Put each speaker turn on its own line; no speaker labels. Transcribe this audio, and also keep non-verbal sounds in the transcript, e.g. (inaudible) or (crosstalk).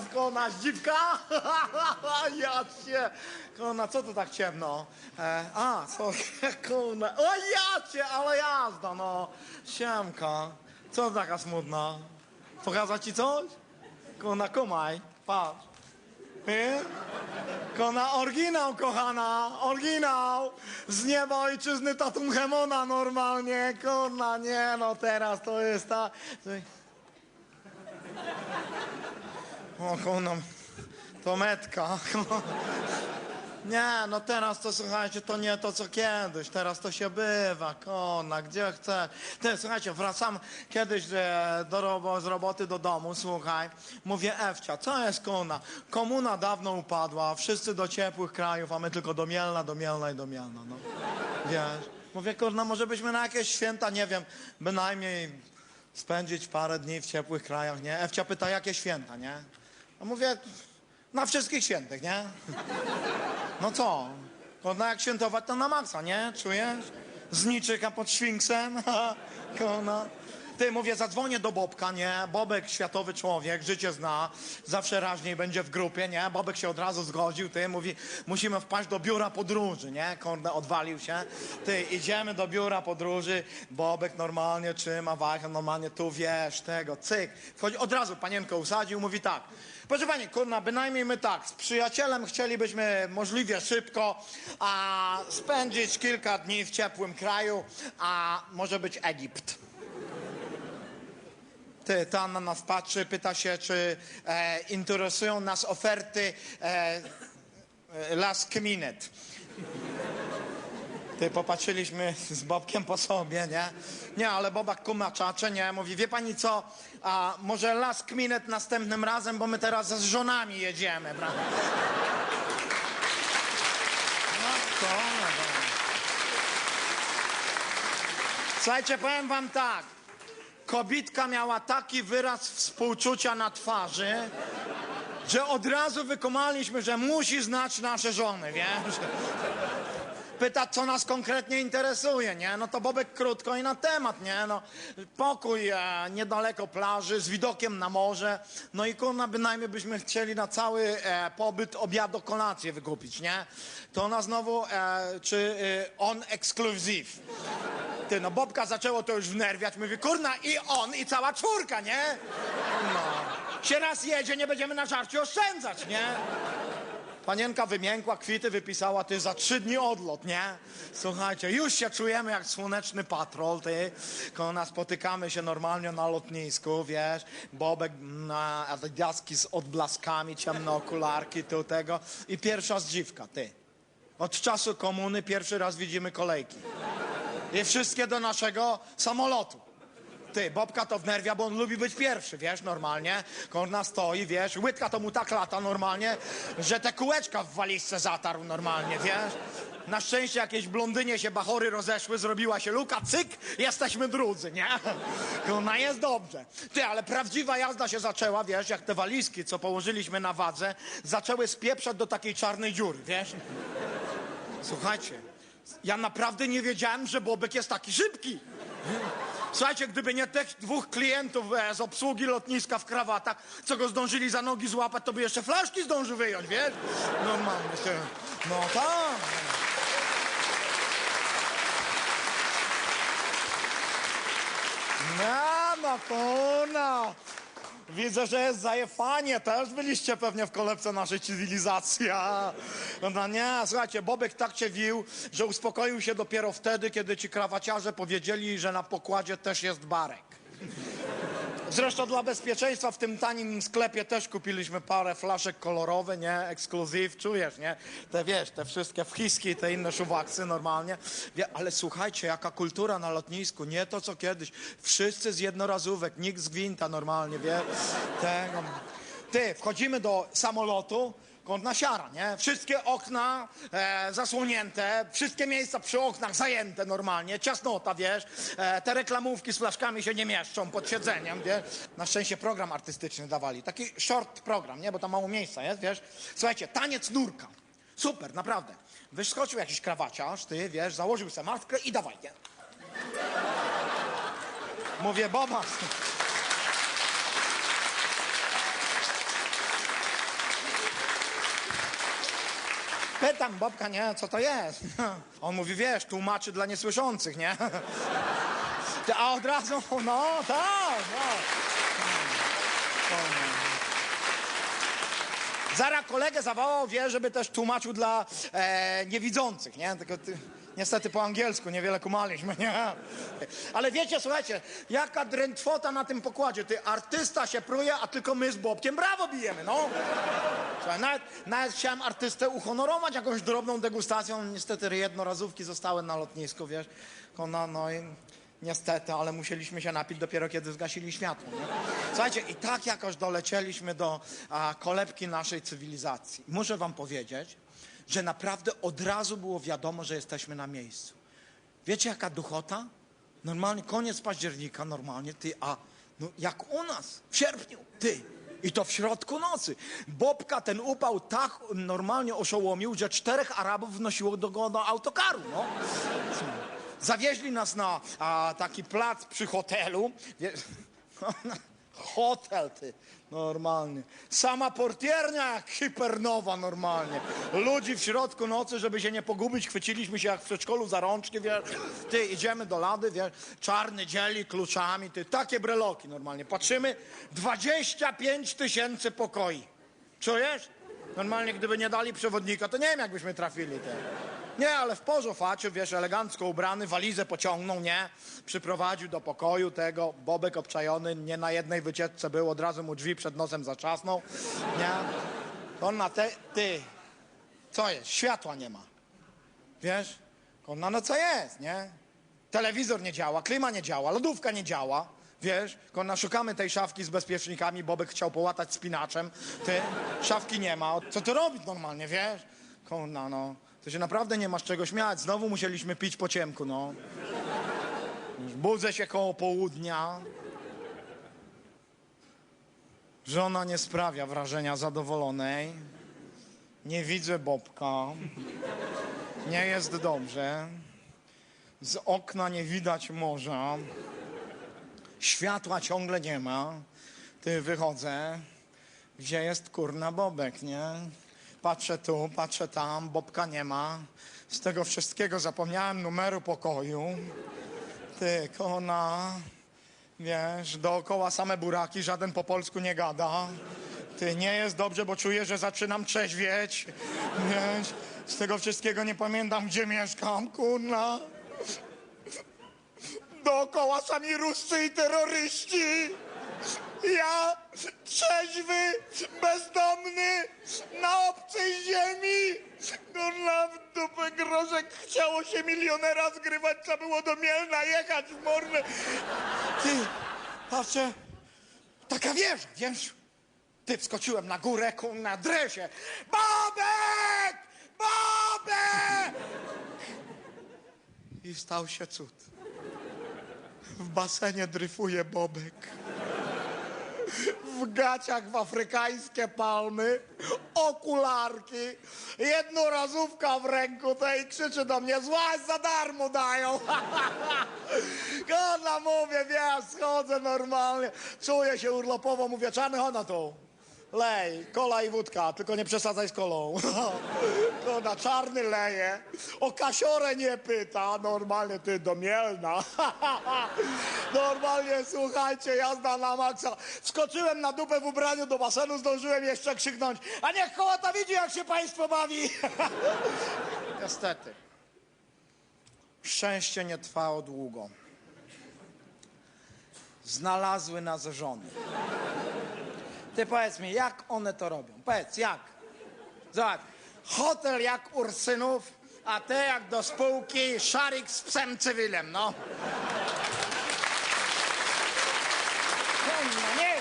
jest, kona, dziwka? (laughs) ja kona, co to tak ciemno? E, a, co, (laughs) kona, o ale jazda, no. Siemka, co taka smutna? Pokazać ci coś? Kona, kumaj, patrz. Nie? Kona, oryginał, kochana, oryginał! Z nieba ojczyzny Tatum Hemona normalnie, kona, nie no, teraz to jest ta... O, kona, to metka. (laughs) Nie, no teraz to słuchajcie, to nie to co kiedyś, teraz to się bywa, kona, gdzie chce. Ty, słuchajcie, wracam kiedyś e, do robo, z roboty do domu, słuchaj, mówię Ewcia, co jest kona? Komuna dawno upadła, wszyscy do ciepłych krajów, a my tylko do Mielna, do Mielna i do Mielna, no. Wiesz, mówię, kurna, może byśmy na jakieś święta, nie wiem, bynajmniej spędzić parę dni w ciepłych krajach, nie? Ewcia pyta, jakie święta, nie? A mówię, na wszystkich świętych, nie? No co? Kona jak świętować to na maksa, nie? Czujesz? Zniczyka pod Szwinksem. (laughs) Kona. Ty, mówię, zadzwonię do Bobka, nie? Bobek, światowy człowiek, życie zna, zawsze raźniej będzie w grupie, nie? Bobek się od razu zgodził, ty, mówi, musimy wpaść do biura podróży, nie? Kurde, odwalił się. Ty, idziemy do biura podróży, Bobek normalnie trzyma wachę, normalnie tu, wiesz, tego, cyk. Wchodzi, od razu panienkę usadził, mówi tak, proszę pani, kurna, bynajmniej my tak, z przyjacielem chcielibyśmy możliwie szybko a, spędzić kilka dni w ciepłym kraju, a może być Egipt. Ty, ta na nas patrzy, pyta się, czy e, interesują nas oferty e, e, last minute. Ty, popatrzyliśmy z Bobkiem po sobie, nie? Nie, ale Bobak kumaczacze, nie? Mówi, wie pani co, a może last minute następnym razem, bo my teraz z żonami jedziemy, prawda? No, to, no. Słuchajcie, powiem wam tak. Kobitka miała taki wyraz współczucia na twarzy, że od razu wykumaliśmy, że musi znać nasze żony, wiesz? Pyta, co nas konkretnie interesuje, nie? No to Bobek krótko i na temat, nie? No, pokój e, niedaleko plaży, z widokiem na morze. No i kurna, bynajmniej byśmy chcieli na cały e, pobyt obiad kolację wykupić, nie? To ona znowu, e, czy e, on exclusive. Ty, no Bobka zaczęło to już wnerwiać. Mówi, kurna, i on, i cała czwórka, nie? No. Się raz jedzie, nie będziemy na żarcie oszczędzać, nie? Panienka wymiękła, kwity wypisała, ty za trzy dni odlot, nie? Słuchajcie, już się czujemy jak słoneczny patrol, ty. Koło nas spotykamy się normalnie na lotnisku, wiesz? Bobek na adidaski z odblaskami, ciemne okularki, tu tego. I pierwsza zdziwka, ty. Od czasu komuny pierwszy raz widzimy kolejki. I wszystkie do naszego samolotu. Ty, Bobka to wnerwia, bo on lubi być pierwszy, wiesz, normalnie. Korna stoi, wiesz, łydka to mu tak lata normalnie, że te kółeczka w walizce zatarł normalnie, wiesz. Na szczęście jakieś blondynie się bachory rozeszły, zrobiła się luka, cyk, jesteśmy drudzy, nie? Korna jest dobrze. Ty, ale prawdziwa jazda się zaczęła, wiesz, jak te walizki, co położyliśmy na wadze, zaczęły spieprzać do takiej czarnej dziury, wiesz. Słuchajcie, ja naprawdę nie wiedziałem, że Bobek jest taki szybki. Słuchajcie, gdyby nie tych dwóch klientów e, z obsługi lotniska w krawatach, co go zdążyli za nogi złapać, to by jeszcze flaszki zdążył wyjąć, wiesz? Normalnie się. No tak. No, no kurna. Widzę, że jest zajefanie. Też byliście pewnie w kolebce naszej cywilizacji. A, No nie, słuchajcie, Bobek tak cię wił, że uspokoił się dopiero wtedy, kiedy ci krawaciarze powiedzieli, że na pokładzie też jest barek. Zresztą dla bezpieczeństwa w tym tanim sklepie też kupiliśmy parę flaszek kolorowe, nie? Ekskluzyw, czujesz, nie? Te wiesz, te wszystkie wchiski, te inne szuwaksy normalnie. Wie, ale słuchajcie, jaka kultura na lotnisku, nie to co kiedyś. Wszyscy z jednorazówek, nikt z gwinta normalnie, wie? Tego. Ty, wchodzimy do samolotu, kątna siara, nie? Wszystkie okna e, zasłonięte, wszystkie miejsca przy oknach zajęte normalnie, ciasnota, wiesz? E, te reklamówki z flaszkami się nie mieszczą pod siedzeniem, wiesz? Na szczęście program artystyczny dawali, taki short program, nie? Bo tam mało miejsca jest, wiesz? Słuchajcie, taniec nurka. Super, naprawdę. Wyskoczył jakiś krawaciarz, ty, wiesz, założył sobie maskę i dawaj, nie? Mówię, Boba, Pytam Bobka, nie, co to jest? (laughs) On mówi, wiesz, tłumaczy dla niesłyszących, nie? (laughs) A od razu, (laughs) no, tak, no. Zara kolegę zawołał, wie, żeby też tłumaczył dla e, niewidzących, nie? Tylko ty, niestety po angielsku niewiele kumaliśmy, nie? Ale wiecie, słuchajcie, jaka drętwota na tym pokładzie. Ty, artysta się pruje, a tylko my z Bobkiem brawo bijemy, no. Słuchaj, nawet, nawet chciałem artystę uhonorować jakąś drobną degustacją. Niestety jednorazówki zostały na lotnisku, wiesz. No, no i niestety, ale musieliśmy się napić dopiero kiedy zgasili światło. Nie? Słuchajcie, i tak jakoś dolecieliśmy do a, kolebki naszej cywilizacji. Muszę wam powiedzieć, że naprawdę od razu było wiadomo, że jesteśmy na miejscu. Wiecie, jaka duchota? Normalnie koniec października, normalnie, ty, a no jak u nas, w sierpniu, ty. I to w środku nocy. Bobka ten upał tak normalnie oszołomił, że czterech Arabów wnosiło do do autokaru, no. Zawieźli nas na a, taki plac przy hotelu. Wie, (laughs) hotel, ty, normalnie. Sama portiernia jak hipernowa normalnie. Ludzi w środku nocy, żeby się nie pogubić, chwyciliśmy się jak w przedszkolu za rączki, wiesz. Ty, idziemy do lady, wiesz, czarny dzieli kluczami, ty, takie breloki normalnie. Patrzymy, 25 tysięcy pokoi. Czujesz? Normalnie, gdyby nie dali przewodnika, to nie wiem, jakbyśmy trafili, ty. Nie, ale w porządku, faciu, wiesz, elegancko ubrany, walizę pociągnął, nie? Przyprowadził do pokoju tego, bobek obczajony, nie na jednej wycieczce był, od razu mu drzwi przed nosem zaczasnął, nie? On na te, ty, co jest? Światła nie ma, wiesz? On na no co jest, nie? Telewizor nie działa, klima nie działa, lodówka nie działa, wiesz? Konna, szukamy tej szafki z bezpiecznikami, Bobek chciał połatać spinaczem, ty, szafki nie ma, co ty robić normalnie, wiesz? Konna, no, to się naprawdę nie masz czego śmiać, znowu musieliśmy pić po ciemku, no. Budzę się koło południa. Żona nie sprawia wrażenia zadowolonej. Nie widzę Bobka. Nie jest dobrze. Z okna nie widać morza. Światła ciągle nie ma. Ty wychodzę. Gdzie jest kurna Bobek, nie? Patrzę tu, patrzę tam, Bobka nie ma. Z tego wszystkiego zapomniałem numeru pokoju. Ty, kona, wiesz, dookoła same buraki, żaden po polsku nie gada. Ty, nie jest dobrze, bo czuję, że zaczynam trzeźwieć. Wiesz, z tego wszystkiego nie pamiętam, gdzie mieszkam, kurna. Dookoła sami ruscy i terroryści. Ja, trzeźwy, bezdomny, na obcej ziemi. Kurna, w dupę groszek chciało się milionera zgrywać, trzeba było do Mielna jechać w morze. Ty, patrzę, taka wieża, wiesz? Ty, wskoczyłem na górę, na dresie. Bobek! Bobek! I stał się cud. W basenie dryfuje Bobek w gaciach w afrykańskie palmy, okularki, jednorazówka w ręku tej krzyczy do mnie, złaź za darmo dają. (laughs) Kola mówię, wiesz, schodzę normalnie, czuję się urlopowo, mówię, czarny chodź na to. Lej, kola i wódka, tylko nie przesadzaj z kolą. (laughs) Kola, czarny leje, o kasiorę nie pyta, normalnie ty do Mielna. (laughs) Normalnie, słuchajcie, jazda na maksa. Wskoczyłem na dupę w ubraniu do basenu, zdążyłem jeszcze krzyknąć, a niech kołata widzi, jak się państwo bawi. (laughs) Niestety. Szczęście nie trwało długo. Znalazły nas żony. Ty powiedz mi, jak one to robią? Powiedz, jak? Zobacz, hotel jak Ursynów, a te jak do spółki szarik z psem cywilem, no. No nie,